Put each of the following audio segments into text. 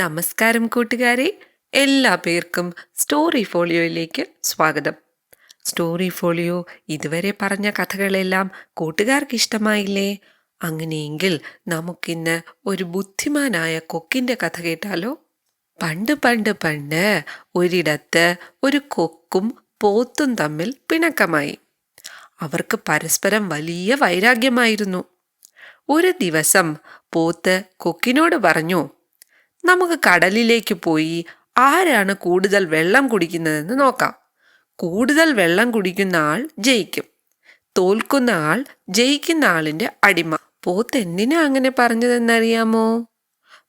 നമസ്കാരം കൂട്ടുകാരെ. എല്ലാ പേർക്കും സ്റ്റോറി ഫോളിയോയിലേക്ക് സ്വാഗതം. സ്റ്റോറി ഫോളിയോ ഇതുവരെ പറഞ്ഞ കഥകളെല്ലാം കൂട്ടുകാർക്ക് ഇഷ്ടമായില്ലേ? അങ്ങനെയെങ്കിൽ നമുക്കിന്ന് ഒരു ബുദ്ധിമാനായ കൊക്കിന്റെ കഥ കേട്ടാലോ? പണ്ട് പണ്ട് പണ്ട് ഒരിടത്ത് ഒരു കൊക്കും പോത്തും തമ്മിൽ പിണക്കമായി. അവർക്ക് പരസ്പരം വലിയ വൈരാഗ്യമായിരുന്നു. ഒരു ദിവസം പോത്ത് കൊക്കിനോട് പറഞ്ഞു നമുക്ക് കടലിലേക്ക് പോയി ആരാണ് കൂടുതൽ വെള്ളം കുടിക്കുന്നതെന്ന് നോക്കാം. കൂടുതൽ വെള്ളം കുടിക്കുന്ന ആൾ ജയിക്കും. തോൽക്കുന്ന ആൾ ജയിക്കുന്ന ആളിന്റെ അടിമ. പോത്ത് എന്തിനാ അങ്ങനെ പറഞ്ഞതെന്നറിയാമോ?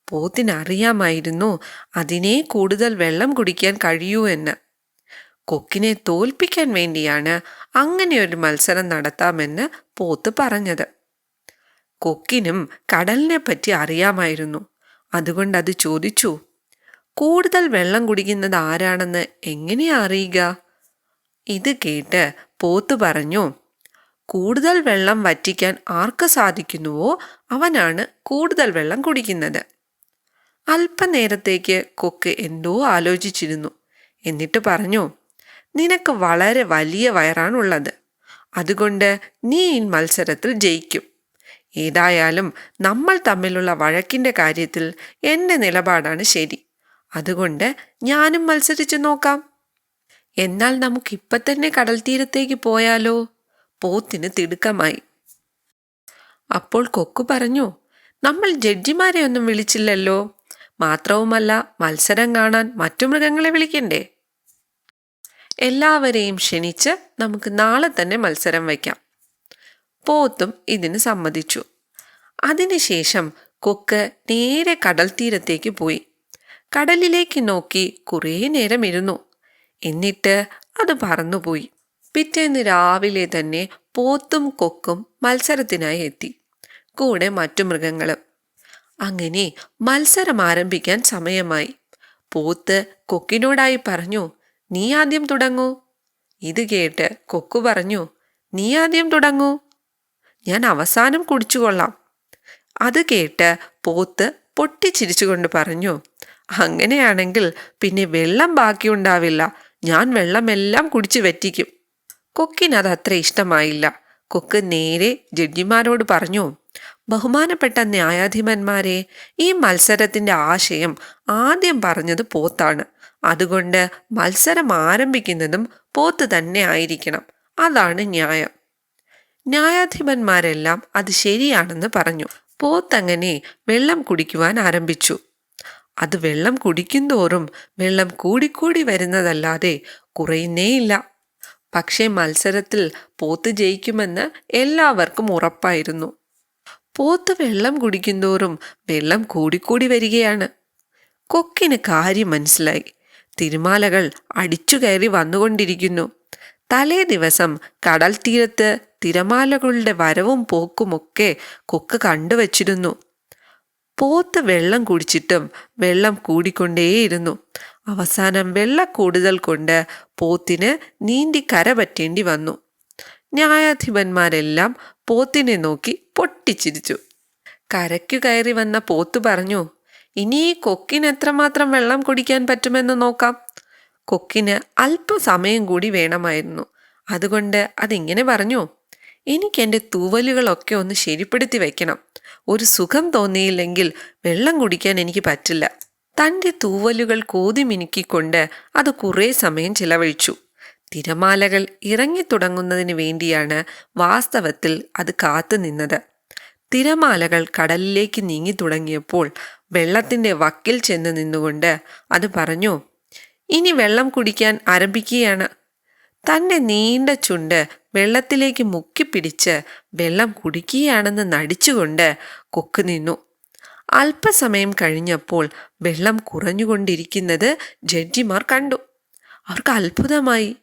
പോത്തിനറിയാമായിരുന്നു അതിനെ കൂടുതൽ വെള്ളം കുടിക്കാൻ കഴിയൂ എന്ന്. കൊക്കിനെ തോൽപ്പിക്കാൻ വേണ്ടിയാണ് അങ്ങനെ ഒരു മത്സരം നടത്താമെന്ന് പോത്ത് പറഞ്ഞത്. കൊക്കിനും കടലിനെ പറ്റി അറിയാമായിരുന്നു. അതുകൊണ്ട് അത് ചോദിച്ചു കൂടുതൽ വെള്ളം കുടിക്കുന്നത് ആരാണെന്ന് എങ്ങനെയാ അറിയുക? ഇത് കേട്ട് പോത്ത് പറഞ്ഞു കൂടുതൽ വെള്ളം വറ്റിക്കാൻ ആർക്ക് സാധിക്കുന്നുവോ അവനാണ് കൂടുതൽ വെള്ളം കുടിക്കുന്നത്. അല്പനേരത്തേക്ക് കൊക്ക് എന്തോ ആലോചിച്ചിരുന്നു എന്നിട്ട് പറഞ്ഞു നിനക്ക് വളരെ വലിയ വയറാണുള്ളത് അതുകൊണ്ട് നീ ഈ മത്സരത്തിൽ ജയിക്കും. ഏതായാലും നമ്മൾ തമ്മിലുള്ള വഴക്കിന്റെ കാര്യത്തിൽ എന്റെ നിലപാടാണ് ശരി. അതുകൊണ്ട് ഞാനും മത്സരിച്ചു നോക്കാം. എന്നാൽ നമുക്ക് ഇപ്പൊ തന്നെ കടൽ തീരത്തേക്ക് പോയാലോ? പോത്തിന് തിടുക്കമായി. അപ്പോൾ കൊക്കു പറഞ്ഞു നമ്മൾ ജഡ്ജിമാരെ ഒന്നും വിളിച്ചില്ലല്ലോ. മാത്രവുമല്ല മത്സരം കാണാൻ മറ്റു മൃഗങ്ങളെ വിളിക്കണ്ടേ? എല്ലാവരെയും ക്ഷണിച്ച് നമുക്ക് നാളെ തന്നെ മത്സരം വയ്ക്കാം. പോത്തും ഇതിന് സമ്മതിച്ചു. അതിനുശേഷം കൊക്ക് നേരെ കടൽ തീരത്തേക്ക് പോയി. കടലിലേക്ക് നോക്കി കുറേ നേരം ഇരുന്നു. എന്നിട്ട് അത് പറന്നുപോയി. പിറ്റേന്ന് രാവിലെ തന്നെ പോത്തും കൊക്കും മത്സരത്തിനായി എത്തി. കൂടെ മറ്റു മൃഗങ്ങളും. അങ്ങനെ മത്സരം ആരംഭിക്കാൻ സമയമായി. പോത്ത് കൊക്കിനോടായി പറഞ്ഞു നീ ആദ്യം തുടങ്ങൂ. ഇത് കേട്ട് കൊക്കു പറഞ്ഞു നീ ആദ്യം തുടങ്ങൂ. ഞാൻ അവസാനം കുടിച്ചുകൊള്ളാം. അത് കേട്ട് പോത്ത് പൊട്ടിച്ചിരിച്ചുകൊണ്ട് പറഞ്ഞു അങ്ങനെയാണെങ്കിൽ പിന്നെ വെള്ളം ബാക്കിയുണ്ടാവില്ല. ഞാൻ വെള്ളമെല്ലാം കുടിച്ചു വറ്റിക്കും. കൊക്കിനത് അത്ര ഇഷ്ടമായില്ല. കൊക്ക് നേരെ ജഡ്ജിമാരോട് പറഞ്ഞു ബഹുമാനപ്പെട്ട ന്യായാധിപന്മാരെ ഈ മത്സരത്തിന്റെ ആശയം ആദ്യം പറഞ്ഞത് പോത്താണ്. അതുകൊണ്ട് മത്സരം ആരംഭിക്കുന്നതും പോത്ത് തന്നെ ആയിരിക്കണം. അതാണ് ന്യായം. ന്യായാധിപന്മാരെല്ലാം അത് ശരിയാണെന്ന് പറഞ്ഞു. പോത്തങ്ങനെ വെള്ളം കുടിക്കുവാൻ ആരംഭിച്ചു. അത് വെള്ളം കുടിക്കുന്തോറും വെള്ളം കൂടിക്കൂടി വരുന്നതല്ലാതെ കുറയുന്നേയില്ല. പക്ഷേ മത്സരത്തിൽ പോത്ത് ജയിക്കുമെന്ന് എല്ലാവർക്കും ഉറപ്പായിരുന്നു. പോത്ത് വെള്ളം കുടിക്കുന്തോറും വെള്ളം കൂടിക്കൂടി വരികയാണ്. കൊക്കിന് കാര്യം മനസ്സിലായി. തിരുമാലകൾ അടിച്ചു കയറി വന്നുകൊണ്ടിരിക്കുന്നു. തലേ ദിവസം കടൽ തീരത്ത് തിരമാലകളുടെ വരവും പോക്കുമൊക്കെ കൊക്ക് കണ്ടുവച്ചിരുന്നു. പോത്ത് വെള്ളം കുടിച്ചിട്ടും വെള്ളം കൂടിക്കൊണ്ടേയിരുന്നു. അവസാനം വെള്ള കൂടുതൽ കൊണ്ട് പോത്തിന് നീന്തി കര പറ്റേണ്ടി വന്നു. ന്യായാധിപന്മാരെല്ലാം പോത്തിനെ നോക്കി പൊട്ടിച്ചിരിച്ചു. കരയ്ക്കു കയറി വന്ന പോത്ത് പറഞ്ഞു ഇനി ഈ കൊക്കിന് എത്രമാത്രം വെള്ളം കുടിക്കാൻ പറ്റുമെന്ന് നോക്കാം. കൊക്കിന് അല്പസമയം കൂടി വേണമായിരുന്നു. അതുകൊണ്ട് അതിങ്ങനെ പറഞ്ഞു എനിക്ക് എന്റെ തൂവലുകളൊക്കെ ഒന്ന് ശരിപ്പെടുത്തി വയ്ക്കണം ഒരു സുഖം തോന്നിയില്ലെങ്കിൽ വെള്ളം കുടിക്കാൻ എനിക്ക് പറ്റില്ല. തന്റെ തൂവലുകൾ കോതി മിനുക്കിക്കൊണ്ട് അത് കുറേ സമയം ചിലവഴിച്ചു. തിരമാലകൾ ഇറങ്ങിത്തുടങ്ങുന്നതിന് വേണ്ടിയാണ് വാസ്തവത്തിൽ അത് കാത്തു നിന്നത്. തിരമാലകൾ കടലിലേക്ക് നീങ്ങി തുടങ്ങിയപ്പോൾ വെള്ളത്തിന്റെ വക്കിൽ ചെന്ന് നിന്നുകൊണ്ട് അത് പറഞ്ഞു ഇനി വെള്ളം കുടിക്കാൻ ആരംഭിക്കുകയാണ്. തന്റെ നീണ്ട ചുണ്ട് വെള്ളത്തിലേക്ക് മുക്കിപ്പിടിച്ച് വെള്ളം കുടിക്കുകയാണെന്ന് നടിച്ചുകൊണ്ട് കൊക്ക് നിന്നു. അല്പസമയം കഴിഞ്ഞപ്പോൾ വെള്ളം കുറഞ്ഞുകൊണ്ടിരിക്കുന്നത് ജഡ്ജിമാർ കണ്ടു. അവർക്ക് അത്ഭുതമായി.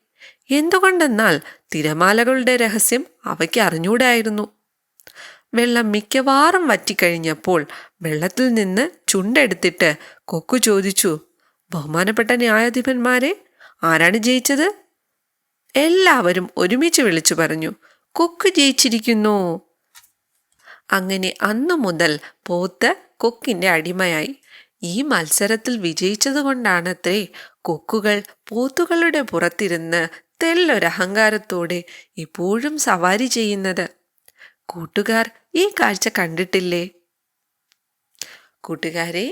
എന്തുകൊണ്ടെന്നാൽ തിരമാലകളുടെ രഹസ്യം അവയ്ക്ക് അറിഞ്ഞൂടായിരുന്നു. വെള്ളം മിക്കവാറും വറ്റിക്കഴിഞ്ഞപ്പോൾ വെള്ളത്തിൽ നിന്ന് ചുണ്ടെടുത്തിട്ട് കൊക്കു ചോദിച്ചു ബഹുമാനപ്പെട്ട ന്യായാധിപന്മാരെ ആരാണ് ജയിച്ചത്? എല്ലാവരും ഒരുമിച്ച് വിളിച്ചു പറഞ്ഞു കൊക്ക് ജയിച്ചിരിക്കുന്നു. അങ്ങനെ അന്നു മുതൽ പോത്ത് കൊക്കിന്റെ അടിമയായി. ഈ മത്സരത്തിൽ വിജയിച്ചതുകൊണ്ടാണത്രേ കൊക്കുകൾ പോത്തുകളുടെ പുറത്തിരുന്ന് തെല്ലൊരഹങ്കാരത്തോടെ ഇപ്പോഴും സവാരി ചെയ്യുന്നത്. കൂട്ടുകാർ ഈ കാഴ്ച കണ്ടിട്ടില്ലേ? കൂട്ടുകാരെ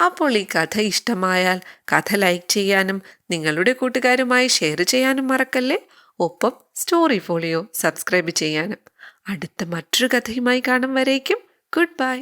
അപ്പോൾ ഈ കഥ ഇഷ്ടമായാൽ കഥ ലൈക്ക് ചെയ്യാനും നിങ്ങളുടെ കൂട്ടുകാരുമായി ഷെയർ ചെയ്യാനും മറക്കല്ലേ? ഒപ്പം സ്റ്റോറി ഫോളിയോ സബ്സ്ക്രൈബ് ചെയ്യാനും. അടുത്ത മറ്റൊരു കഥയുമായി കാണും വരേക്കും. Good bye